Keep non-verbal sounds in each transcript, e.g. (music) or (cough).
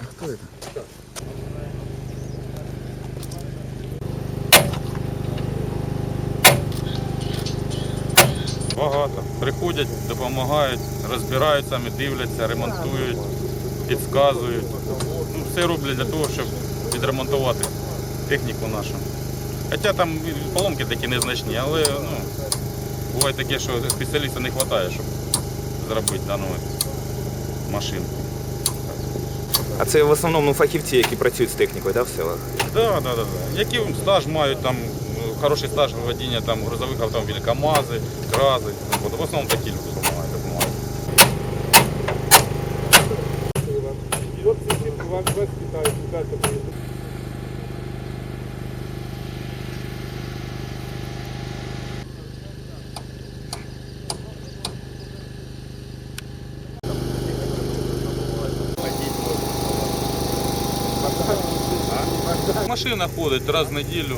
А хто це? Багато. Приходять, допомагають, розбирають самі, дивляться, ремонтують, підказують. Ну, все роблять для того, щоб відремонтувати техніку нашу. Хоча там поломки такі незначні, але ну, буває таке, що спеціалістів не вистачає, щоб зробити дану машину. А це в основному фахівці, які працюють з технікою, да, в селах? Да, да, да, да. Які стаж мають там хороший стаж водіння там грузових автомобілів, КАМАЗи, КРАЗи. От, в основному такі люди допомагають. допомагають. (laughs) Машина ходить раз в неділю,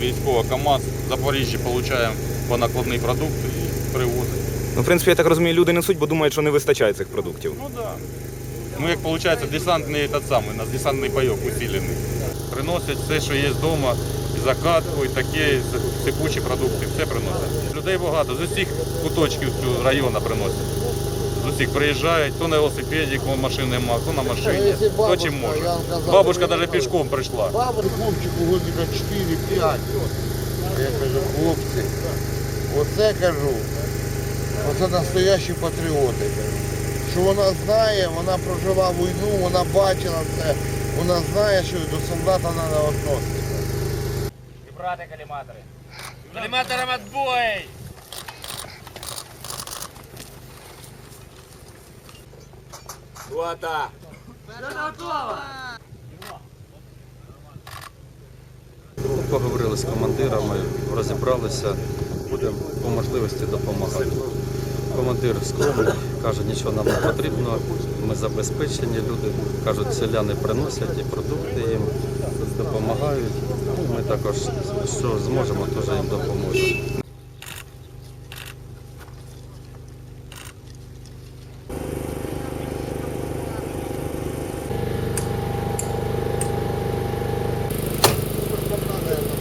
військова КАМАЗ, в Запоріжжі отримуємо по накладний продукт і привозить. Ну, в принципі, я так розумію, люди несуть, бо думають, що не вистачає цих продуктів. Ну да. Ну як виходить, десантний тот самий, у нас десантний пайок усилений. Приносять все, що є вдома, і закатку, і таке, і сипучі продукти, все приносять. Людей багато, з усіх куточків цього району приносять. Усіх приїжджають, хто на велосипеді, кого машин нема, хто на машині, хто чим може. Бабушка навіть пішком прийшла. Хлопчику годика 4-5. Я кажу, хлопці, оце кажу, оце настоящі патріоти. Що вона знає, вона прожила війну, вона бачила це, вона знає, що до солдата треба відноситися. Брати каліматори. Каліматорам отбой! Вода! Поговорили з командирами, розібралися, будемо по можливості допомагати. Командир скромний, каже, нічого нам не потрібно, ми забезпечені, люди кажуть, селяни приносять і продукти їм допомагають. Ну, Ми також, що зможемо, теж їм допоможемо.